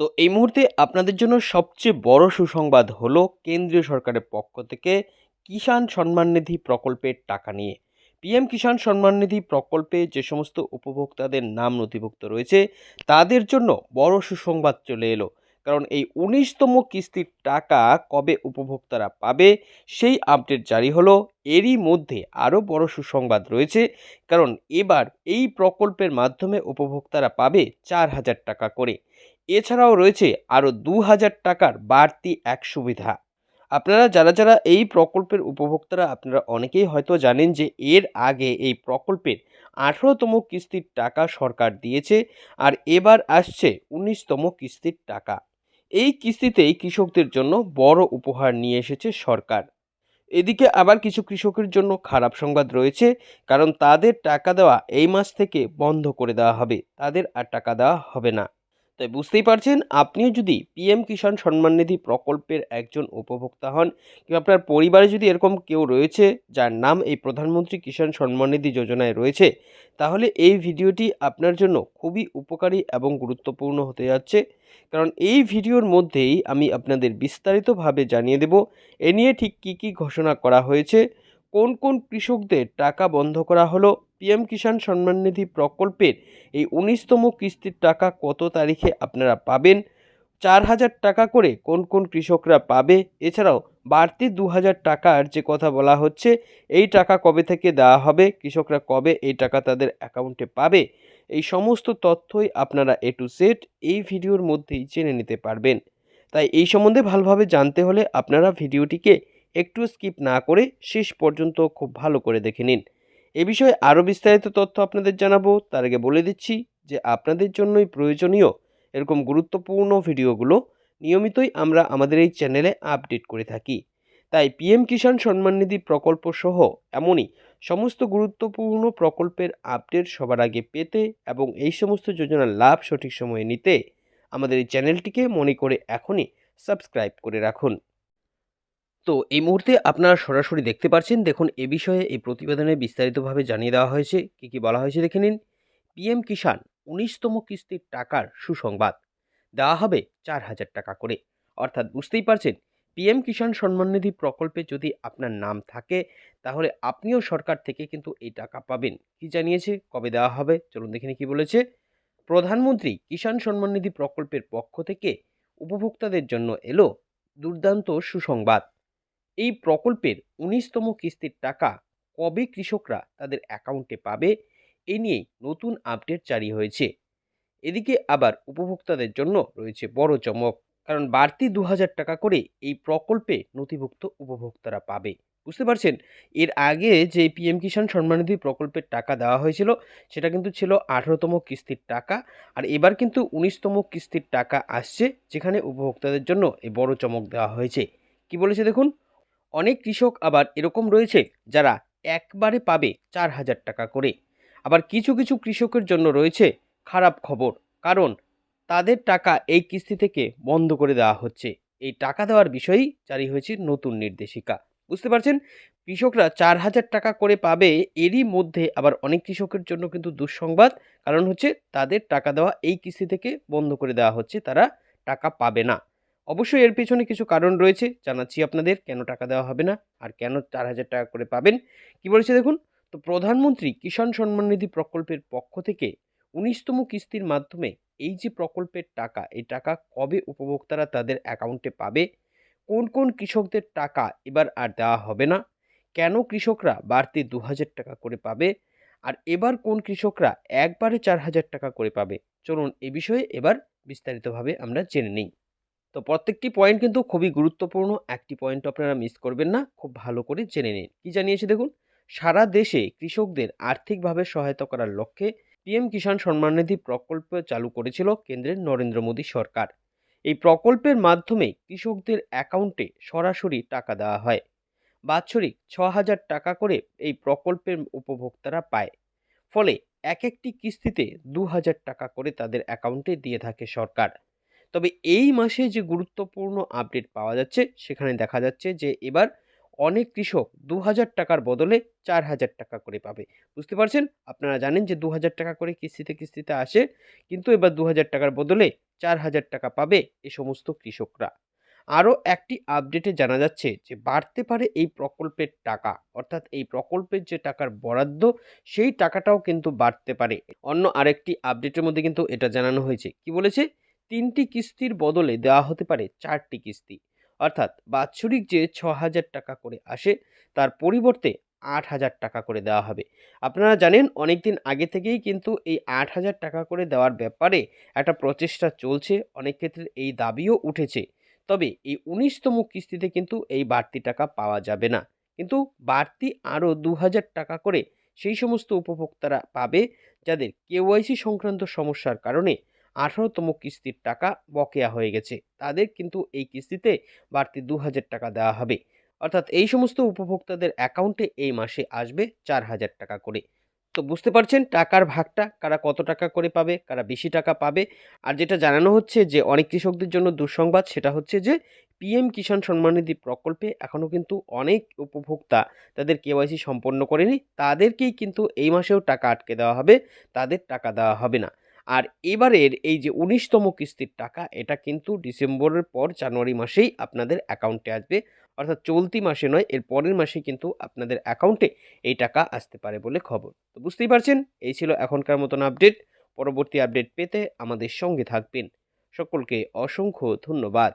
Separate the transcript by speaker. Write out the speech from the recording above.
Speaker 1: তো এই মুহূর্তে আপনাদের জন্য সবচেয়ে বড় সুসংবাদ হলো কেন্দ্রীয় সরকারের পক্ষ থেকে কিষাণ সম্মান নিধি প্রকল্পের টাকা নিয়ে। পিএম কিষাণ সম্মান নিধি প্রকল্পে যে সমস্ত উপভোক্তাদের নাম নথিভুক্ত রয়েছে, তাদের জন্য বড় সুসংবাদ চলে এলো। কারণ এই উনিশতম কিস্তির টাকা কবে উপভোক্তারা পাবে, সেই আপডেট জারি হলো। এরই মধ্যে আরও বড় সুসংবাদ রয়েছে। কারণ এবার এই প্রকল্পের মাধ্যমে উপভোক্তারা পাবে চার হাজার টাকা করে। এছাড়াও রয়েছে আরও দু হাজার টাকার বাড়তি এক সুবিধা। আপনারা যারা যারা এই প্রকল্পের উপভোক্তারা, আপনারা অনেকেই হয়তো জানেন যে এর আগে এই প্রকল্পের আঠেরোতম কিস্তির টাকা সরকার দিয়েছে আর এবার আসছে উনিশতম কিস্তির টাকা। এই কিস্তিতেই কৃষকদের জন্য বড় উপহার নিয়ে এসেছে সরকার। এদিকে আবার কিছু কৃষকের জন্য খারাপ সংবাদ রয়েছে, কারণ তাদের টাকা দেওয়া এই মাস থেকে বন্ধ করে দেওয়া হবে। তাদের আর টাকা দেওয়া হবে না। তাই বুঝতেই পারছেন, আপনিও যদি পিএম কিষাণ সম্মান নিধি প্রকল্পের একজন উপভোক্তা হন কিংবা আপনার পরিবারে যদি এরকম কেউ রয়েছে যার নাম এই প্রধানমন্ত্রী কিষাণ সম্মান নিধি যোজনায় রয়েছে, তাহলে এই ভিডিওটি আপনার জন্য খুবই উপকারী এবং গুরুত্বপূর্ণ হতে যাচ্ছে। কারণ এই ভিডিওর মধ্যেই আমি আপনাদের বিস্তারিতভাবে জানিয়ে দেব, এ নিয়ে ঠিক কী কী ঘোষণা করা হয়েছে কোন কোন কৃষকদের টাকা বন্ধ করা হলো? পিএম কিষাণ সম্মান নিধি প্রকল্পের এই উনিশতম কিস্তির টাকা কত তারিখে আপনারা পাবেন? চার হাজার টাকা করে কোন কোন কৃষকরা পাবে? এছাড়াও বাড়তি দু হাজার টাকার যে কথা বলা হচ্ছে, এই টাকা কবে থেকে দেওয়া হবে? কৃষকরা কবে এই টাকা তাদের অ্যাকাউন্টে পাবে? এই সমস্ত তথ্যই আপনারা এ টু সেট এই ভিডিওর মধ্যেই জেনে নিতে পারবেন। তাই এই সম্বন্ধে ভালোভাবে জানতে হলে আপনারা ভিডিওটিকে একটু স্কিপ না করে শেষ পর্যন্ত খুব ভালো করে দেখে নিন। এ বিষয়ে আরও বিস্তারিত তথ্য আপনাদের জানাব। তার আগে বলে দিচ্ছি যে আপনাদের জন্যই প্রয়োজনীয় এরকম গুরুত্বপূর্ণ ভিডিওগুলো নিয়মিতই আমরা আমাদের এই চ্যানেলে আপডেট করে থাকি। তাই পিএম কিষাণ সম্মান নিধি প্রকল্প সহ এমনই সমস্ত গুরুত্বপূর্ণ প্রকল্পের আপডেট সবার আগে পেতে এবং এই সমস্ত যোজনার লাভ সঠিক সময়ে নিতে আমাদের এই চ্যানেলটিকে মনে করে এখনই সাবস্ক্রাইব করে রাখুন। তো এই মুহূর্তে আপনারা সরাসরি দেখতে পাচ্ছেন দেখুন এ বিষয়ে এই প্রতিবেদনে বিস্তারিতভাবে জানিয়ে দেওয়া হয়েছে। কী কী বলা হয়েছে দেখে নিন। পিএম কিষাণ উনিশতম কিস্তির টাকার সুসংবাদ। দেওয়া হবে চার হাজার টাকা করে। অর্থাৎ বুঝতেই পারছেন, পিএম কিষাণ সম্মান নিধি প্রকল্পে যদি আপনার নাম থাকে, তাহলে আপনিও সরকার থেকে কিন্তু এই টাকা পাবেন। কি জানিয়েছে? কবে দেওয়া হবে? চলুন দেখে কী বলেছে। প্রধানমন্ত্রী কিষাণ সম্মান নিধি প্রকল্পের পক্ষ থেকে উপভোক্তাদের জন্য এলো দুর্দান্ত সুসংবাদ। এই প্রকল্পের উনিশতম কিস্তির টাকা কবে কৃষকরা তাদের অ্যাকাউন্টে পাবে, এ নিয়েই নতুন আপডেট জারি হয়েছে। এদিকে আবার উপভোক্তাদের জন্য রয়েছে বড় চমক, কারণ বাড়তি দু হাজার টাকা করে এই প্রকল্পে নথিভুক্ত উপভোক্তারা পাবে। বুঝতে পারছেন? এর আগে যে পিএম কিষাণ সম্মানিধি প্রকল্পের টাকা দেওয়া হয়েছিল, সেটা কিন্তু ছিল আঠেরোতম কিস্তির টাকা, আর এবার কিন্তু উনিশতম কিস্তির টাকা আসছে, যেখানে উপভোক্তাদের জন্য এই বড় চমক দেওয়া হয়েছে। কি বলেছে দেখুন? অনেক কৃষক আবার এরকম রয়েছে যারা একবারে পাবে চার হাজার টাকা করে। আবার কিছু কিছু কৃষকের জন্য রয়েছে খারাপ খবর, কারণ তাদের টাকা এই কিস্তি থেকে বন্ধ করে দেওয়া হচ্ছে। এই টাকা দেওয়ার বিষয়েই জারি হয়েছে নতুন নির্দেশিকা। বুঝতে পারছেন? কৃষকরা চার হাজার টাকা করে পাবে এরই মধ্যে আবার অনেক কৃষকের জন্য কিন্তু দুঃসংবাদ, কারণ হচ্ছে তাদের টাকা দেওয়া এই কিস্তি থেকে বন্ধ করে দেওয়া হচ্ছে, তারা টাকা পাবে না। অবশ্যই এর পেছনে কিছু কারণ রয়েছে। জানাচ্ছি আপনাদের কেন টাকা দেওয়া হবে না আর কেন চার হাজার টাকা করে পাবেন? কি বলেছে দেখুন? তো প্রধানমন্ত্রী কিষাণ সম্মান নিধি প্রকল্পের পক্ষ থেকে উনিশতম কিস্তির মাধ্যমে এই যে প্রকল্পের টাকা, এই টাকা কবে উপভোক্তারা তাদের অ্যাকাউন্টে পাবে? কোন কোন কৃষকদের টাকা এবার আর দেওয়া হবে না? কেন কৃষকরা বাড়তি দু হাজার টাকা করে পাবে? আর এবার কোন কৃষকরা একবারে চার হাজার টাকা করে পাবে? চলুন এ বিষয়ে এবার বিস্তারিতভাবে আমরা জেনে নিই। তো প্রত্যেকটি পয়েন্ট কিন্তু খুবই গুরুত্বপূর্ণ। একটি পয়েন্ট আপনারা মিস করবেন না। খুব ভালো করে জেনে নিন। কি জানিয়েছে দেখুন? সারা দেশে কৃষকদের আর্থিকভাবে সহায়তা করার লক্ষ্যে পিএম কিষাণ সম্মান নিধি প্রকল্প চালু করেছিল কেন্দ্রের নরেন্দ্র মোদী সরকার। এই প্রকল্পের মাধ্যমে কৃষকদের অ্যাকাউন্টে সরাসরি টাকা দেওয়া হয়। বাৎসরিক ছ হাজার টাকা করে এই প্রকল্পের উপভোক্তারা পায়। ফলে এক একটি কিস্তিতে দু হাজার টাকা করে তাদের অ্যাকাউন্টে দিয়ে থাকে সরকার। তবে এই মাসে যে গুরুত্বপূর্ণ আপডেট পাওয়া যাচ্ছে, সেখানে দেখা যাচ্ছে যে এবার অনেক কৃষক দু হাজার টাকার বদলে চার হাজার টাকা করে পাবে। বুঝতে পারছেন? আপনারা জানেন যে দু হাজার টাকা করে কিস্তিতে কিস্তিতে আসে, কিন্তু এবার দু হাজার টাকার বদলে চার হাজার টাকা পাবে এ সমস্ত কৃষকরা। আরও একটি আপডেটে জানা যাচ্ছে যে বাড়তে পারে এই প্রকল্পের টাকা, অর্থাৎ এই প্রকল্পের যে টাকার বরাদ্দ, সেই টাকাটাও কিন্তু বাড়তে পারে। অন্য আরেকটি আপডেটের মধ্যে কিন্তু এটা জানানো হয়েছে। কি বলেছে? তিনটি কিস্তির বদলে দেওয়া হতে পারে চারটি কিস্তি। অর্থাৎ বাৎসরিক যে ছ হাজার টাকা করে আসে, তার পরিবর্তে আট হাজার টাকা করে দেওয়া হবে। আপনারা জানেন অনেক দিন আগে থেকেই কিন্তু এই আট হাজার টাকা করে দেওয়ার ব্যাপারে একটা প্রচেষ্টা চলছে, অনেক ক্ষেত্রে এই দাবিও উঠেছে। তবে এই উনিশতম কিস্তিতে কিন্তু এই বাড়তি টাকা পাওয়া যাবে না। কিন্তু বাড়তি আরও দু হাজার টাকা করে সেই সমস্ত উপভোক্তারা পাবে, যাদের কেওয়াইসি সংক্রান্ত সমস্যার কারণে আঠারোতম কিস্তির টাকা বকেয়া হয়ে গেছে। তাদের কিন্তু এই কিস্তিতে বাড়তি দু হাজার টাকা দেওয়া হবে। অর্থাৎ এই সমস্ত উপভোক্তাদের অ্যাকাউন্টে এই মাসে আসবে চার হাজার টাকা করে। তো বুঝতে পারছেন টাকার ভাগটা কারা কত টাকা করে পাবে, কারা বেশি টাকা পাবে? আর যেটা জানানো হচ্ছে যে অনেক কৃষকদের জন্য দুঃসংবাদ সেটা হচ্ছে যে পিএম কিষাণ সম্মাননিধি প্রকল্পে এখনও কিন্তু অনেক উপভোক্তা তাদের কেওয়াইসি সম্পন্ন করেনি। তাদেরকেই কিন্তু এই মাসেও টাকা আটকে দেওয়া হবে, তাদের টাকা দেওয়া হবে না। আর এবারের এই যে উনিশতম কিস্তির টাকা, এটা কিন্তু ডিসেম্বরের পর জানুয়ারি মাসেই আপনাদের অ্যাকাউন্টে আসবে। অর্থাৎ চলতি মাসে নয়, এর পরের মাসে কিন্তু আপনাদের অ্যাকাউন্টে এই টাকা আসতে পারে বলে খবর। তো বুঝতেই পারছেন, এই ছিল এখনকার মতন আপডেট। পরবর্তী আপডেট পেতে আমাদের সঙ্গে থাকবেন। সকলকে অসংখ্য ধন্যবাদ।